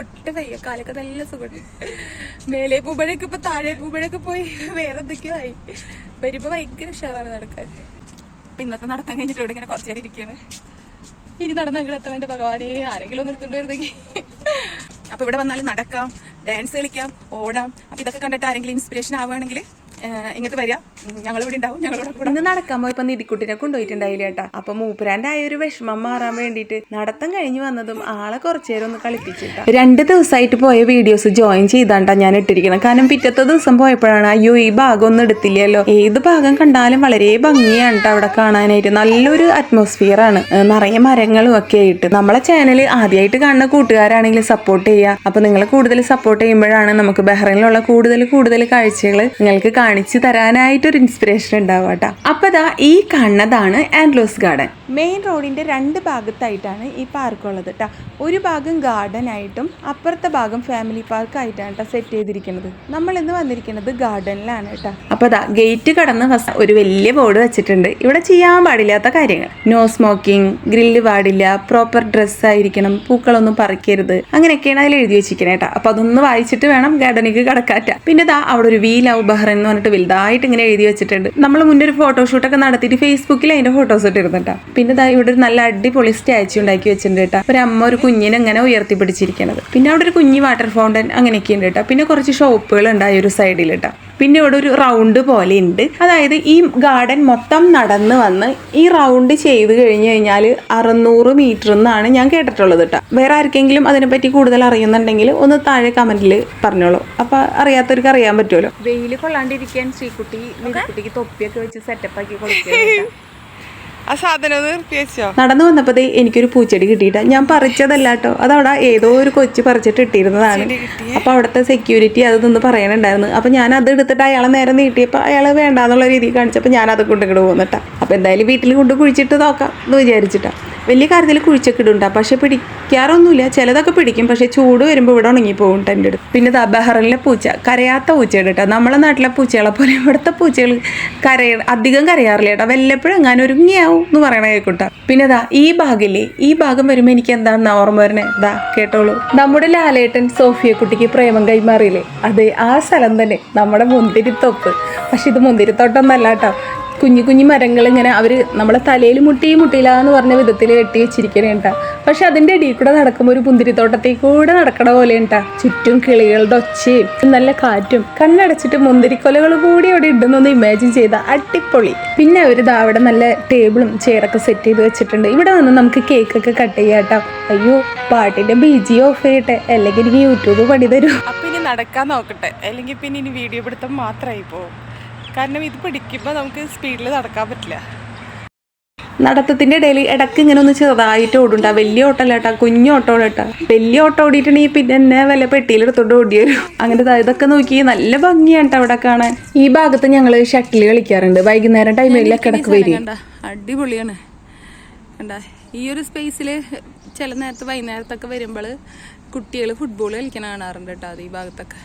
ഒട്ടും വയ്യ കാലൊക്കെ നല്ല സുഖം. മേലെ പൂമ്പഴൊക്കെ ഇപ്പൊ താഴെ പൂമ്പഴൊക്കെ പോയി വേറെ എന്തൊക്കെയോ ആയി വരുമ്പോ ഭയങ്കര ഉഷാറാണ് നടക്കാൻ. ഇന്നത്തെ നടത്താൻ കഴിഞ്ഞിട്ട് ഇവിടെ ഇങ്ങനെ കുറച്ചു നേരം ഇരിക്കുകയാണ്. ഇനി നടന്ന എത്താൻ എന്റെ ഭഗവാനെ. ആരെങ്കിലും ഒന്ന് എടുത്തുകൊണ്ടിരുന്നെങ്കിൽ അപ്പൊ ഇവിടെ വന്നാൽ നടക്കാം ഡാൻസ് കളിക്കാം ഓടാം. അപ്പൊ ഇതൊക്കെ കണ്ടിട്ട് ആരെങ്കിലും ഇൻസ്പിറേഷൻ ആവുകയാണെങ്കിൽ ഇങ്ങോട്ട് വരിക. ഞങ്ങൾ ഇവിടെ ഉണ്ടാവും. ഞങ്ങളോട് കൂടെ. ഇന്ന് നടക്കാൻ പോയപ്പോ നിധിക്കുട്ടിനെ കൊണ്ടുപോയിട്ടുണ്ടായില്ല കേട്ടാ. അപ്പൊ മൂപ്പരാന്റെ ആയ ഒരു വിഷമം മാറാൻ വേണ്ടിട്ട് നടത്തം കഴിഞ്ഞു വന്നതും ആളെ കുറച്ചു നേരം ഒന്ന് കളിപ്പിച്ചിട്ടാ. രണ്ട് ദിവസമായിട്ട് പോയ വീഡിയോസ് ജോയിൻ ചെയ്താണ്ടാ ഞാൻ ഇട്ടിരിക്കണം. കാരണം പിറ്റത്തെ ദിവസം പോയപ്പോഴാണ് അയ്യോ ഈ ഭാഗം ഒന്നും എടുത്തില്ലല്ലോ. ഏത് ഭാഗം കണ്ടാലും വളരെ ഭംഗിയാണ് കേട്ടോ അവിടെ കാണാനായിട്ട്. നല്ലൊരു അറ്റ്മോസ്ഫിയർ ആണ്. നിറയെ മരങ്ങളും ഒക്കെ ആയിട്ട്. നമ്മളെ ചാനൽ ആദ്യമായിട്ട് കാണുന്ന കൂട്ടുകാരാണെങ്കിൽ സപ്പോർട്ട് ചെയ്യുക അപ്പൊ നിങ്ങൾ കൂടുതൽ സപ്പോർട്ട് ചെയ്യുമ്പോഴാണ് നമുക്ക് ബഹ്റൈനിലുള്ള കൂടുതൽ കൂടുതൽ കാഴ്ചകൾ നിങ്ങൾക്ക് കാണിച്ചു തരാനായിട്ട് ഒരു ഇൻസ്പിറേഷൻ ഉണ്ടാവുക കേട്ടോ. അപ്പൊ ദാ ഈ കാണുന്നതാണ് ആൻഡ്ലോസ് ഗാർഡൻ മെയിൻ റോഡിന്റെ രണ്ട് ഭാഗത്തായിട്ടാണ് ഈ പാർക്ക് ഉള്ളത് കേട്ടോ. ഒരു ഭാഗം ഗാർഡൻ ആയിട്ടും അപ്പുറത്തെ ഭാഗം ഫാമിലി പാർക്ക് ആയിട്ടാണ് കേട്ടോ സെറ്റ് ചെയ്തിരിക്കുന്നത്. നമ്മൾ ഇന്ന് വന്നിരിക്കുന്നത് ഗാർഡനിലാണ് കേട്ടോ. അപ്പൊ ദാ ഗേറ്റ് കടന്ന് ഫസ്റ്റ് ഒരു വലിയ ബോർഡ് വെച്ചിട്ടുണ്ട്. ഇവിടെ ചെയ്യാൻ പാടില്ലാത്ത കാര്യങ്ങൾ. നോ സ്മോക്കിംഗ് ഗ്രില്ല് പാടില്ല പ്രോപ്പർ ഡ്രസ്സ് ആയിരിക്കണം പൂക്കളൊന്നും പറിക്കരുത്. അങ്ങനെയൊക്കെയാണ് അതിൽ എഴുതി വെച്ചിരിക്കുന്നത് കേട്ടോ. അപ്പൊ അതൊന്ന് വായിച്ചിട്ട് വേണം ഗാർഡനിലേക്ക് കടക്കാറ്റ. പിന്നെ ദാ അവിടെ ഒരു വീൽ ലവ് ബഹ്റൈൻ എന്ന് പറഞ്ഞിട്ട് വലുതായിട്ട് ഇങ്ങനെ എഴുതി വെച്ചിട്ടുണ്ട്. നമ്മൾ മുന്നേ ഒരു ഫോട്ടോഷൂട്ടൊക്കെ നടത്തിയിട്ട് ഫേസ്ബുക്കിൽ അതിന്റെ ഫോട്ടോസ് ഇട്ടിരുന്നിട്ടാ. പിന്നെ ദാ ഇവിടെ ഒരു നല്ല അടിപൊളി സ്റ്റാച്ചു ഉണ്ടാക്കി വെച്ചിട്ടുണ്ട് കേട്ടോ. ഒരു അമ്മ ഒരു കുഞ്ഞിനെ അങ്ങനെ ഉയർത്തി പിടിച്ചിരിക്കുന്നത് പിന്നെ അവിടെ ഒരു കുഞ്ഞി വാട്ടർ ഫൗണ്ടൻ അങ്ങനെയൊക്കെ ഉണ്ട് കേട്ടോ. പിന്നെ കുറച്ച് ഷോപ്പുകൾ ഉണ്ടായി ഒരു സൈഡിൽ കേട്ടോ. പിന്നെ ഇവിടെ ഒരു റൗണ്ട് പോലെ ഉണ്ട്. അതായത് ഈ ഗാർഡൻ മൊത്തം നടന്ന് വന്ന് ഈ റൗണ്ട് ചെയ്ത് കഴിഞ്ഞ് കഴിഞ്ഞാൽ അറുന്നൂറ് മീറ്റർ എന്നാണ് ഞാൻ കേട്ടിട്ടുള്ളത് കേട്ടോ. വേറെ ആർക്കെങ്കിലും അതിനെപ്പറ്റി കൂടുതൽ അറിയുന്നുണ്ടെങ്കിൽ ഒന്ന് താഴെ കമന്റിൽ പറഞ്ഞോളൂ. അപ്പൊ അറിയാത്തവർക്ക് അറിയാൻ പറ്റുമല്ലോ. വെയിൽ കൊള്ളാണ്ടിരിക്കാൻ ശ്രീകുട്ടി തൊപ്പിയൊക്കെ വെച്ച് സെറ്റപ്പ് ആക്കി കൊടുക്കുക ആ സാധനം നിർത്തി വെച്ചോ. നടന്നു വന്നപ്പോഴേ എനിക്കൊരു പൂച്ചെടി കിട്ടിയിട്ട. ഞാൻ പറിച്ചതല്ല കേട്ടോ. അതവിടെ ഏതോ ഒരു കൊച്ചു പറിച്ചിട്ട് ഇട്ടിരുന്നതാണ്. അപ്പൊ അവിടുത്തെ സെക്യൂരിറ്റി അത് നിന്ന് പറയാനുണ്ടായിരുന്നു അപ്പൊ ഞാൻ അത് എടുത്തിട്ട് അയാളെ നേരെ നീട്ടിയപ്പോൾ അയാൾ വേണ്ടാന്നുള്ള രീതിയിൽ കാണിച്ചപ്പോൾ ഞാൻ അത് കൊണ്ട് ഇങ്ങോട്ട് പോകുന്നിട്ടാ അപ്പൊ എന്തായാലും വീട്ടിൽ കൊണ്ട് കുഴിച്ചിട്ട് നോക്കാം എന്ന് വിചാരിച്ചിട്ടാ. വലിയ കാര്യത്തിൽ കുഴിച്ചൊക്കെ ഇടുണ്ടാ പക്ഷെ പിടിക്കാറൊന്നുമില്ല. ചിലതൊക്കെ പിടിക്കും. പക്ഷെ ചൂട് വരുമ്പോൾ ഇവിടെ ഉണങ്ങി പോകും ട്ടോ എന്റെ അടുത്ത് പിന്നെ ദാ ബഹ്റിലെ പൂച്ച. കരയാത്ത പൂച്ചയുടെ കേട്ടോ നമ്മളെ നാട്ടിലെ പൂച്ചകളെ പോലെ ഇവിടുത്തെ പൂച്ചകൾ കരയ അധികം കരയാറില്ല കേട്ടോ വല്ലപ്പോഴും എങ്ങാനും ഒരുങ്ങിയാവും എന്ന് പറയണ കേൾക്കൂട്ടാ പിന്നെ ദാ ഈ ഭാഗില്ലേ? ഈ ഭാഗം വരുമ്പോൾ എനിക്ക് എന്താണെന്ന് ഓർമ്മ വരണേ? ദാ കേട്ടോളൂ. നമ്മുടെ ലാലേട്ടൻ സോഫിയ കുട്ടിക്ക് പ്രേമം കൈമാറിയില്ലേ? അതെ ആ സ്ഥലം തന്നെ. നമ്മുടെ മുന്തിരിത്തൊപ്പ്. പക്ഷെ ഇത് മുന്തിരിത്തോട്ടം എന്നല്ല കേട്ടോ കുഞ്ഞു കുഞ്ഞു മരങ്ങൾ ഇങ്ങനെ അവർ നമ്മളെ തലയിൽ മുട്ടി മുട്ടിയില്ല എന്ന് പറഞ്ഞ വിധത്തിൽ കെട്ടി വെച്ചിരിക്കണേ കേട്ടാ പക്ഷെ അതിന്റെ ഇടയിൽ കൂടെ നടക്കുമ്പോൾ ഒരു മുന്തിരിത്തോട്ടത്തിൽ കൂടെ നടക്കണ പോലെ ഉണ്ടാ ചുറ്റും കിളികളുടെ ഒച്ചയും നല്ല കാറ്റും കണ്ണടച്ചിട്ട് മുന്തിരിക്കൊലകൾ കൂടി അവിടെ ഇടുന്നൊന്ന് ഇമാജിൻ ചെയ്ത അടിപൊളി. പിന്നെ അവർ ഇതാ അവിടെ നല്ല ടേബിളും ചെയറൊക്കെ സെറ്റ് ചെയ്ത് വെച്ചിട്ടുണ്ട്. ഇവിടെ വന്ന് നമുക്ക് കേക്കൊക്കെ കട്ട് ചെയ്യാം കേട്ടോ അയ്യോ പാട്ടിന്റെ ബി ജി ഓഫ് ചെയ്യട്ടെ. അല്ലെങ്കിൽ എനിക്ക് യൂട്യൂബ് പണി തരും. അപ്പൊ ഇനി നടക്കാൻ നോക്കട്ടെ. അല്ലെങ്കിൽ പിന്നെ ഇനി വീഡിയോ പിടുത്തം മാത്രമായി പോകും കാരണം ഇത് പിടിക്കുമ്പോൾ നമുക്ക് സ്പീഡിൽ നടക്കാൻ പറ്റില്ല. നടത്തത്തിന്റെ ഇടയിൽ ഇടയ്ക്ക് ഇങ്ങനെ ഒന്ന് ചെറുതായിട്ട് ഓടുണ്ടാ വലിയ ഓട്ടമല്ല കേട്ടാ കുഞ്ഞു ഓട്ടം കേട്ടാ വലിയ ഓട്ടം ഓടിയിട്ടുണ്ടെങ്കിൽ പിന്നെ എന്നെ വല്ല പെട്ടിയിലെടുത്തോണ്ട് ഓടി വരും അങ്ങനെ ഇതൊക്കെ നോക്കി നല്ല ഭംഗിയാണ് അവിടെ കാണാൻ. ഈ ഭാഗത്ത് ഞങ്ങൾ ഷട്ടിൽ കളിക്കാറുണ്ട്. വൈകുന്നേരം ടൈമിലൊക്കെ ഇടയ്ക്ക് വരും അടിപൊളിയാണ്. ഈ ഒരു സ്പേസിൽ ചില നേരത്ത് വൈകുന്നേരത്തൊക്കെ വരുമ്പോൾ കുട്ടികൾ ഫുട്ബോൾ കളിക്കണ കാണാറുണ്ട് കേട്ടോ അത് ഈ ഭാഗത്തൊക്കെ.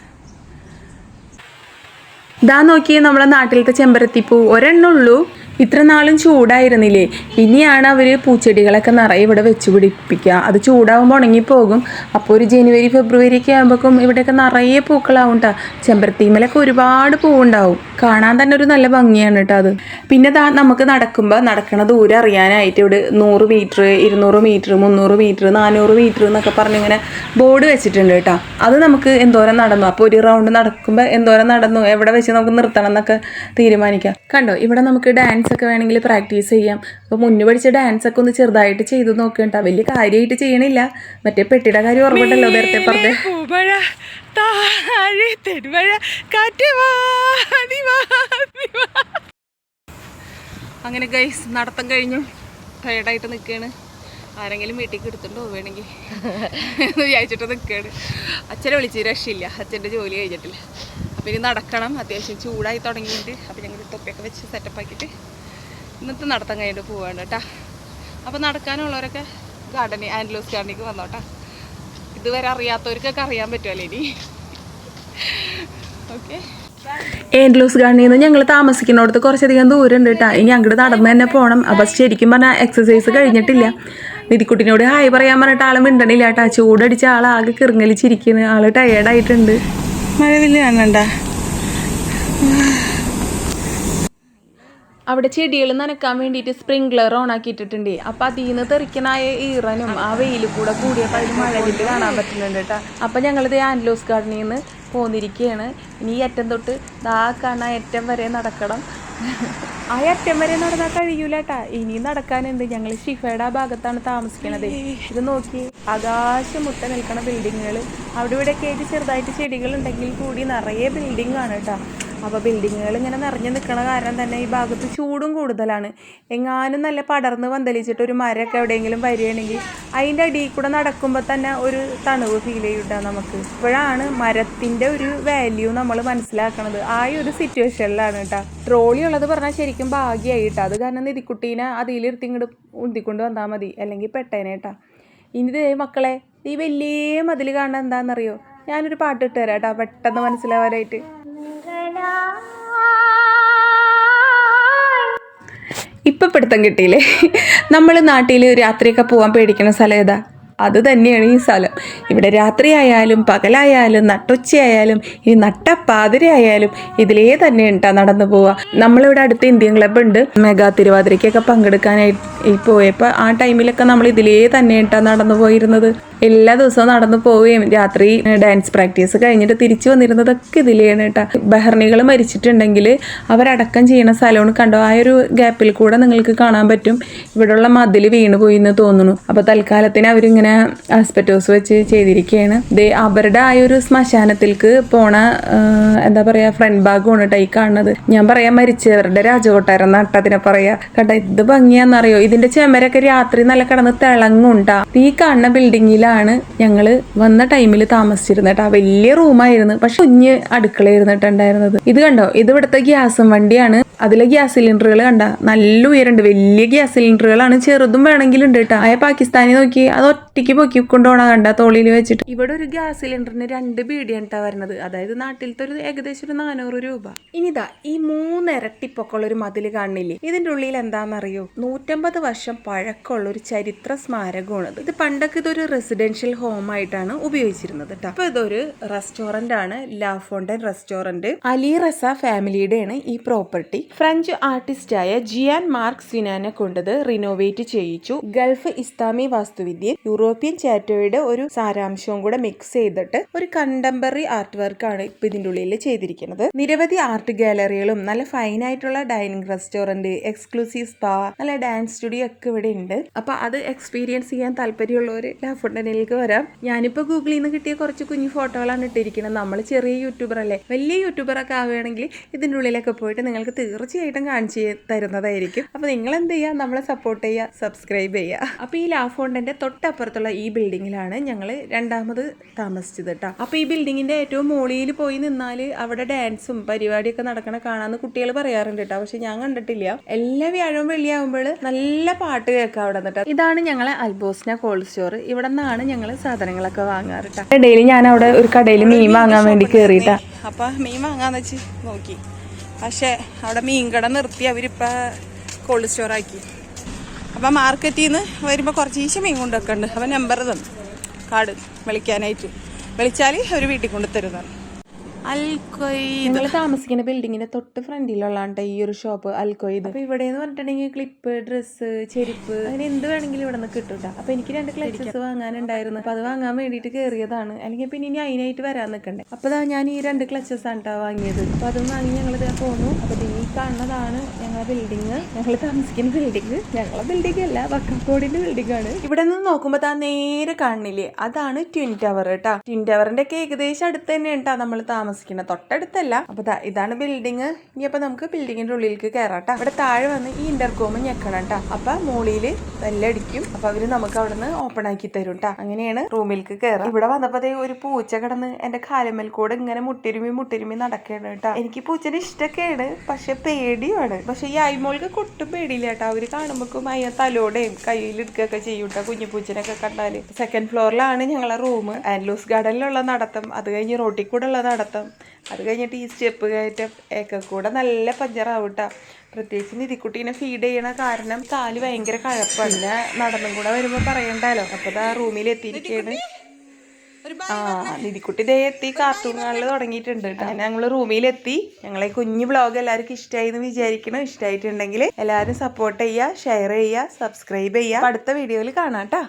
ദാ നോക്കിയേ നമ്മളെ നാട്ടിലത്തെ ചെമ്പരത്തിപ്പൂ. ഒരെണ്ണുള്ളൂ ഇത്ര നാളും ചൂടായിരുന്നില്ലേ? ഇനിയാണ് അവർ പൂച്ചെടികളൊക്കെ നിറയെ ഇവിടെ വെച്ച് പിടിപ്പിക്കുക. അത് ചൂടാവുമ്പോൾ ഉണങ്ങിപ്പോകും. അപ്പോൾ ഒരു ജനുവരി ഫെബ്രുവരി ഒക്കെ ആകുമ്പോഴേക്കും ഇവിടെയൊക്കെ നിറയെ പൂക്കളാവും കേട്ടോ ചെമ്പരത്തിമലൊക്കെ ഒരുപാട് പൂവുണ്ടാവും. കാണാൻ തന്നെ ഒരു നല്ല ഭംഗിയാണ് കേട്ടോ അത്. പിന്നെ നമുക്ക് നടക്കുമ്പോൾ നടക്കണ ദൂരം അറിയാനായിട്ട് ഇവിടെ നൂറ് മീറ്റർ ഇരുന്നൂറ് മീറ്റർ മുന്നൂറ് മീറ്റർ നാനൂറ് മീറ്റർ എന്നൊക്കെ പറഞ്ഞിങ്ങനെ ബോർഡ് വെച്ചിട്ടുണ്ട് കേട്ടോ അത് നമുക്ക് എന്തോരം നടന്നു? അപ്പോൾ ഒരു റൗണ്ട് നടക്കുമ്പോൾ എന്തോരം നടന്നു? എവിടെ വെച്ച് നമുക്ക് നിർത്തണം എന്നൊക്കെ തീരുമാനിക്കാം. കണ്ടോ? ഇവിടെ നമുക്ക് ഡാൻസ് ഒക്കെ വേണമെങ്കിൽ പ്രാക്ടീസ് ചെയ്യാം. അപ്പോൾ മുന്നേ പഠിച്ച ഡാൻസൊക്കെ ഒന്ന് ചെറുതായിട്ട് ചെയ്ത് നോക്കണ്ട വലിയ കാര്യമായിട്ട് ചെയ്യണില്ല. മറ്റേ പെട്ടിയുടെ കാര്യം ഓർമ്മണ്ടല്ലോ നേരത്തെ പറഞ്ഞേ. അങ്ങനെ ഗൈസ് നടത്തം കഴിഞ്ഞു. ടയർഡായിട്ട് നിൽക്കുകയാണ് ആരെങ്കിലും വീട്ടിലേക്ക് എടുത്തിട്ട് പോവുകയാണെങ്കിൽ എന്ന് വിചാരിച്ചിട്ട് നിൽക്കുകയാണ് അച്ഛനെ വിളിച്ച് രക്ഷയില്ല. അച്ഛന്റെ ജോലി കഴിഞ്ഞിട്ടില്ല. അപ്പോൾ ഇനി നടക്കണം. അത്യാവശ്യം ചൂടായി തുടങ്ങിയിട്ട് അപ്പോൾ ഞങ്ങൾ തൊപ്പിയൊക്കെ വെച്ച് സെറ്റപ്പ് ആക്കിയിട്ട് ഇന്നത്തെ നടത്തം കഴിഞ്ഞിട്ട് പോവാണ് കേട്ടാ. അപ്പോൾ നടക്കാനുള്ളവരൊക്കെ ഗാർഡനി ആൻഡ്ലൂസ് ഗാർഡനിക്ക് വന്നോട്ടാ ഇതുവരെ അറിയാത്തവർക്കൊക്കെ അറിയാൻ പറ്റുമല്ലേ ഇനി. ഓക്കെ ഏൻഡ്ലൂസ് ഗാർഡനിൽ നിന്ന് ഞങ്ങൾ താമസിക്കുന്നിടത്ത് കുറച്ചധികം ദൂരം ഉണ്ട് കേട്ടോ. ഇനി അങ്ങോട്ട് നടന്ന് തന്നെ പോകണം അപ്പം ശരിക്കും പറഞ്ഞാൽ എക്സസൈസ് കഴിഞ്ഞിട്ടില്ല. നിധിക്കുട്ടിനോട് ഹായ് പറയാൻ പറഞ്ഞിട്ട് ആൾ മിണ്ടണില്ല കേട്ടോ. ചൂടടിച്ച ആകെ കിറങ്ങലിച്ചിരിക്കുന്നു. ആൾ ടയേർഡായിട്ടുണ്ട് മഴവില്ല് കാണണ്ട അവിടെ ചെടികൾ നനക്കാൻ വേണ്ടിയിട്ട് സ്പ്രിംഗ്ലർ ഓൺ ആക്കിയിട്ടിട്ടുണ്ട്. അപ്പൊ അതിൽ നിന്ന് തെറിക്കനായ ഈറനും ആ വെയിൽ കൂടെ കൂടിയപ്പോൾ അതിൽ മഴ കിട്ടി കാണാൻ പറ്റുന്നുണ്ട് കേട്ടോ. അപ്പൊ ഞങ്ങളിത് ആൻഡ്ലോസ് ഗാർഡനിൽ നിന്ന് പോന്നിരിക്കുകയാണ് ഇനി ഈ അറ്റം തൊട്ട് ദാ കാണാൻ ഏറ്റം വരെ നടക്കണം. ആ അറ്റം വരെ നടന്നാൽ കഴിയൂല കേട്ടാ. ഇനി നടക്കാനുണ്ട്. ഞങ്ങൾ ഷിഫയുടെ ആ ഭാഗത്താണ് താമസിക്കണത്. ഇത് നോക്കി. ആകാശം മുട്ട നിൽക്കണ ബിൽഡിങ്ങുകൾ അവിടെ ഇവിടെയൊക്കെ ആയിട്ട് ചെറുതായിട്ട് ചെടികൾ ഉണ്ടെങ്കിൽ കൂടി നിറയെ ബിൽഡിംഗ് ആണ് കേട്ടോ. അപ്പോൾ ബിൽഡിങ്ങുകൾ ഇങ്ങനെ നിറഞ്ഞു നിൽക്കണ കാരണം തന്നെ ഈ ഭാഗത്ത് ചൂടും കൂടുതലാണ്. എങ്ങാനും നല്ല പടർന്ന് പന്തലിച്ചിട്ട് ഒരു മരമൊക്കെ എവിടെയെങ്കിലും വരികയാണെങ്കിൽ അതിന്റെ അടിയിൽ കൂടെ നടക്കുമ്പോൾ തന്നെ ഒരു തണുവ് ഫീൽ ചെയ്യൂട്ടാ നമുക്ക്. ഇപ്പോഴാണ് മരത്തിന്റെ ഒരു വാല്യൂ നമ്മൾ മനസ്സിലാക്കണത്. ആ ഒരു സിറ്റുവേഷനിലാണ് കേട്ടോ. ട്രോളി ഉള്ളത് പറഞ്ഞാൽ ശരിക്കും ഭാഗ്യമായി കേട്ടോ അത് കാരണം നിധിക്കുട്ടീനെ അതിലിരുത്തി ഇങ്ങോട്ട് ഉന്തിക്കൊണ്ട് വന്നാൽ മതി. അല്ലെങ്കിൽ പെട്ടേനെ കേട്ടോ. ഇനി ദേ മക്കളെ ഈ വലിയ മതിൽ കാണാൻ എന്താണെന്നറിയോ? ഞാനൊരു പാട്ട് ഇട്ട് തരാം കേട്ടോ. പെട്ടെന്ന് മനസ്സിലാവാനായിട്ട്. ഇപ്പം പിടുത്തം കിട്ടിയില്ലേ? നമ്മൾ നാട്ടിൽ രാത്രിയൊക്കെ പോകാൻ പേടിക്കുന്ന സ്ഥലം ഏതാ? അത് തന്നെയാണ് ഈ സ്ഥലം. ഇവിടെ രാത്രിയായാലും പകലായാലും നട്ടുച്ചയായാലും ഈ നട്ടപ്പാതിരയായാലും ഇതിലേ തന്നെ ഉണ്ടാ നടന്നു പോവുക നമ്മളിവിടെ അടുത്ത് ഇന്ത്യൻ ക്ലബ് ഉണ്ട് മെഗാ തിരുവാതിരയ്ക്കൊക്കെ പങ്കെടുക്കാനായി പോയപ്പോൾ ആ ടൈമിലൊക്കെ നമ്മൾ ഇതിലേ തന്നെ ഉണ്ടാ നടന്നു പോയിരുന്നത്. എല്ലാ ദിവസവും നടന്നു പോവുകയും രാത്രി ഡാൻസ് പ്രാക്ടീസ് കഴിഞ്ഞിട്ട് തിരിച്ചു വന്നിരുന്നതൊക്കെ ഇതിലെയാണ് കേട്ടോ. ബഹർണികൾ മരിച്ചിട്ടുണ്ടെങ്കിൽ അവരടക്കം ചെയ്യുന്ന സ്ഥലമാണ് കണ്ടോ? ആ ഒരു ഗ്യാപ്പിൽ കൂടെ നിങ്ങൾക്ക് കാണാൻ പറ്റും. ഇവിടെയുള്ള മതിൽ വീണ് പോയി എന്ന് തോന്നുന്നു. അപ്പോൾ തൽക്കാലത്തിന് അവരിങ്ങനെ ആസ്പെറ്റോസ് വെച്ച് ചെയ്തിരിക്കുകയാണ്. അവരുടെ ആ ഒരു ശ്മശാനത്തിലേക്ക് പോണ എന്താ പറയുക ഫ്രണ്ട് ഭാഗമാണ് കേട്ടോ കാണുന്നത്. ഞാൻ പറയാം മരിച്ചവരുടെ രാജകൊട്ടാരം നട്ടതിനെ പറയാ. കേട്ടോ ഇത് ഭംഗിയാന്നറിയോ ഇതിന്റെ ചെമരൊക്കെ രാത്രി നല്ല കിടന്ന് തിളങ്ങുണ്ടാ ഈ കാണുന്ന ബിൽഡിങ്ങിലാണ് ഞങ്ങൾ വന്ന ടൈമിൽ താമസിച്ചിരുന്നത് കേട്ടോ. വലിയ റൂമായിരുന്നു പക്ഷെ കുഞ്ഞ് ഉണ്ടായിരുന്നത് ഇത് കണ്ടോ? ഇത് ഇവിടുത്തെ ഗ്യാസും വണ്ടിയാണ്. അതിലെ ഗ്യാസ് സിലിണ്ടറുകൾ കണ്ട നല്ല ഉയരണ്ട് വലിയ ഗ്യാസ് സിലിണ്ടറുകളാണ് ചെറുതും വേണമെങ്കിലുണ്ട് കേട്ടോ. ആയ പാകിസ്ഥാനി നോക്കി അത് ഒറ്റയ്ക്ക് പൊക്കി കൊണ്ടുപോകണം കണ്ട തോളിൽ വെച്ചിട്ട്. ഇവിടെ ഒരു ഗ്യാസ് സിലിണ്ടറിന് രണ്ട് ബീഡിയാണ് കേട്ടോ വരുന്നത് അതായത് നാട്ടിലത്തെ ഒരു ഏകദേശം ഒരു നാനൂറ് രൂപ. ഇനിതാ ഈ മൂന്നിരട്ടിപ്പൊക്കെയുള്ള ഒരു മതിൽ കാണില്ലേ? ഇതിന്റെ ഉള്ളിൽ എന്താണെന്നറിയോ? നൂറ്റമ്പത് വർഷം പഴക്കമുള്ള ഒരു ചരിത്ര സ്മാരകമാണ് ഇത് പണ്ടൊക്കെ ഇതൊരു റെസിഡൻഷ്യൽ ഹോം ആയിട്ടാണ് ഉപയോഗിച്ചിരുന്നത് കേട്ടോ അപ്പൊ ഇതൊരു റെസ്റ്റോറന്റ് ആണ് La Fontaine restaurant Ali Raza ഫാമിലിയുടെയാണ് ഈ പ്രോപ്പർട്ടി. ഫ്രഞ്ച് ആർട്ടിസ്റ്റായ ജിയാൻ മാർക്ക് സിനാനെ കൊണ്ടത് റിനോവേറ്റ് ചെയ്യിച്ചു. ഗൾഫ് ഇസ്ലാമി വാസ്തുവിദ്യ യൂറോപ്യൻ ചാറ്റോയുടെ ഒരു സാരാംശവും കൂടെ മിക്സ് ചെയ്തിട്ട് ഒരു കണ്ടംപററി ആർട്ട് വർക്ക് ആണ് ഇപ്പൊ ഇതിന്റെ ഉള്ളിൽ ചെയ്തിരിക്കുന്നത്. നിരവധി ആർട്ട് ഗാലറികളും നല്ല ഫൈൻ ആയിട്ടുള്ള ഡൈനിങ് റെസ്റ്റോറന്റ് എക്സ്ക്ലൂസീവ് സ്പാ നല്ല ഡാൻസ് സ്റ്റുഡിയോ ഒക്കെ ഇവിടെ ഉണ്ട്. അപ്പൊ അത് എക്സ്പീരിയൻസ് ചെയ്യാൻ താല്പര്യമുള്ളവർ ലാഫുണ്ടനിലേക്ക് വരാം. ഞാനിപ്പോ ഗൂഗിളിൽ നിന്ന് കിട്ടിയ കുറച്ച് കുഞ്ഞു ഫോട്ടോകളാണ് ഇട്ടിരിക്കുന്നത്. നമ്മൾ ചെറിയ യൂട്യൂബർ അല്ലേ? വലിയ യൂട്യൂബർ ഒക്കെ ആവുകയാണെങ്കിൽ ഇതിന്റെ ഉള്ളിലൊക്കെ പോയിട്ട് നിങ്ങൾക്ക് തീർച്ചയായിട്ടും കാണിച്ചു തരുന്നതായിരിക്കും. അപ്പോൾ നിങ്ങൾ എന്ത് ചെയ്യുക നമ്മളെ സപ്പോർട്ട് ചെയ്യുക സബ്സ്ക്രൈബ് ചെയ്യുക അപ്പോൾ ഈ ലാഫോണ്ടന്റെ തൊട്ടപ്പുറത്തുള്ള ഈ ബിൽഡിങ്ങിലാണ് ഞങ്ങൾ രണ്ടാമത് താമസിച്ചത് കേട്ടോ അപ്പോൾ ഈ ബിൽഡിങ്ങിന്റെ ഏറ്റവും മുകളിൽ പോയി നിന്നാൽ അവിടെ ഡാൻസും പരിപാടിയൊക്കെ നടക്കണ കാണാമെന്ന് കുട്ടികൾ പറയാറുണ്ട് കേട്ടോ പക്ഷെ ഞാൻ കണ്ടിട്ടില്ല. എല്ലാ വ്യാഴവും വെള്ളിയാകുമ്പോൾ നല്ല പാട്ട് കേൾക്കാം അവിടെ നിന്നിട്ട് ഇതാണ് ഞങ്ങളെ അൽബോസ്ന കോൾഡ് സ്റ്റോർ ഇവിടെ നിന്നാണ് ഞങ്ങൾ സാധനങ്ങളൊക്കെ വാങ്ങാറ് കേട്ടോ ഡെയിലി ഞാൻ അവിടെ ഒരു കടയിൽ മീൻ വാങ്ങാൻ വേണ്ടി കയറിയിട്ടാ അപ്പൊ മീൻ വാങ്ങാന്ന് വെച്ച് നോക്കി. പക്ഷെ അവിടെ മീൻകട നിർത്തി. അവരിപ്പ കോൾഡ് സ്റ്റോർ ആക്കി. അപ്പൊ മാർക്കറ്റിൽ നിന്ന് വരുമ്പോ കുറച്ച് ഈശ മീൻ കൊണ്ടൊക്കെ ഉണ്ട് അപ്പൊ നമ്പർ തന്നു. കാർഡ് വിളിക്കാനായിട്ട്. വിളിച്ചാൽ അവർ വീട്ടിൽ കൊണ്ടു ഞങ്ങൾ താമസിക്കുന്ന ബിൽഡിങ്ങിന്റെ തൊട്ട് ഫ്രണ്ടിലുള്ളതാണ് ഈ ഒരു ഷോപ്പ് അൽക്കൊയ്ത് അപ്പൊ ഇവിടെ എന്ന് പറഞ്ഞിട്ടുണ്ടെങ്കിൽ ക്ലിപ്പ് ഡ്രസ്സ് ചെരുപ്പ് അങ്ങനെ എന്ത് വേണമെങ്കിലും ഇവിടെ നിന്ന് കിട്ടും അപ്പൊ എനിക്ക് രണ്ട് ക്ലച്ചസ് വാങ്ങാനുണ്ടായിരുന്നു. അപ്പൊ അത് വാങ്ങാൻ വേണ്ടിയിട്ട് കയറിയതാണ് അല്ലെങ്കിൽ പിന്നെ ഇനി അതിനായിട്ട് വരാൻ നിൽക്കണ്ടേ അപ്പൊ ഞാൻ ഈ രണ്ട് ക്ലച്ചസ് ആണ് കേട്ടോ വാങ്ങിയത്. അപ്പൊ അതും വാങ്ങി ഞങ്ങൾ ഇതാ പോന്നു. അപ്പൊ ഈ കാണുന്നതാണ് ഞങ്ങളെ ബിൽഡിങ് ഞങ്ങൾ താമസിക്കുന്ന ബിൽഡിങ് ഞങ്ങളെ ബിൽഡിംഗ് അല്ല വക്കക്കോടിന്റെ ബിൽഡിംഗ് ആണ്. ഇവിടെ നിന്ന് നോക്കുമ്പോൾ താ നേരെ കാണില്ലേ അതാണ് ട്വിൻ ടവർ കേട്ടോ ട്വിൻ ടവറിന്റെ ഒക്കെ ഏകദേശം അടുത്ത് തന്നെ കേട്ടോ നമ്മൾ താമസിക്കുന്നത്. തൊട്ടടുത്തല്ല. അപ്പൊ ഇതാണ് ബിൽഡിംഗ് ഇനി അപ്പൊ നമുക്ക് ബിൽഡിങ്ങിന്റെ ഉള്ളിലേക്ക് കയറാട്ടോ ഇവിടെ താഴെ വന്ന് ഈ ഇന്റർകോം ഞെക്കണം കേട്ടോ അപ്പൊ മുകളിൽ ബെല്ലടിക്കും അപ്പൊ അവർ നമുക്ക് അവിടെ നിന്ന് ഓപ്പൺ ആക്കി തരും കേട്ടോ അങ്ങനെയാണ് റൂമിലേക്ക് കയറാം ഇവിടെ വന്നപ്പോ ദേ ഒരു പൂച്ച കിടന്ന് എന്റെ കാലമ്മൽ കൂടെ ഇങ്ങനെ മുട്ടിരുമി മുട്ടിരുമി നടക്കുകയാണ് കേട്ടോ എനിക്ക് പൂച്ചനെ ഇഷ്ടമൊക്കെയാണ് പക്ഷെ പേടിയാണ്. പക്ഷെ ഈ അയിമോൾക്ക് കൊട്ടും പേടിയില്ല കേട്ടോ അവർ കാണുമ്പോഴേക്കും അയ്യ തലോടെയും കയ്യിലെടുക്കുകയൊക്കെ ചെയ്യും കേട്ടോ കുഞ്ഞു കണ്ടാൽ സെക്കൻഡ് ഫ്ലോറിലാണ് ഞങ്ങളെ റൂം ആൻഡ്ലൂസ് ഗാർഡനിലുള്ള നടത്തം. അത് കഴിഞ്ഞ് റോട്ടിൽ കൂടെ ഉള്ള നടത്തം. അത് കഴിഞ്ഞിട്ട് ഈ സ്റ്റെപ്പ് കയറ്റം. ഒക്കെ കൂടെ നല്ല പഞ്ചറാവും കേട്ടോ പ്രത്യേകിച്ച് നിധിക്കുട്ടീനെ ഫീഡ് ചെയ്യണ കാരണം കാൽ ഭയങ്കര കഴപ്പാണ്. നടന്നും കൂടെ വരുമ്പോൾ പറയണ്ടല്ലോ അപ്പോൾ ആ റൂമിൽ എത്തിയിരിക്കുകയാണ് ആ നിധിക്കുട്ടി ദേ എത്തി കാർട്ടൂൺ കാണൽ തുടങ്ങിയിട്ടുണ്ട് കേട്ടോ. ഞങ്ങൾ റൂമിലെത്തി. ഞങ്ങളെ കുഞ്ഞു ബ്ലോഗ് എല്ലാവർക്കും ഇഷ്ടമായി എന്ന് വിചാരിക്കണം. ഇഷ്ടമായിട്ടുണ്ടെങ്കിൽ എല്ലാവരും സപ്പോർട്ട് ചെയ്യുക ഷെയർ ചെയ്യുക സബ്സ്ക്രൈബ് ചെയ്യുക. അടുത്ത വീഡിയോയിൽ കാണാം കേട്ടോ.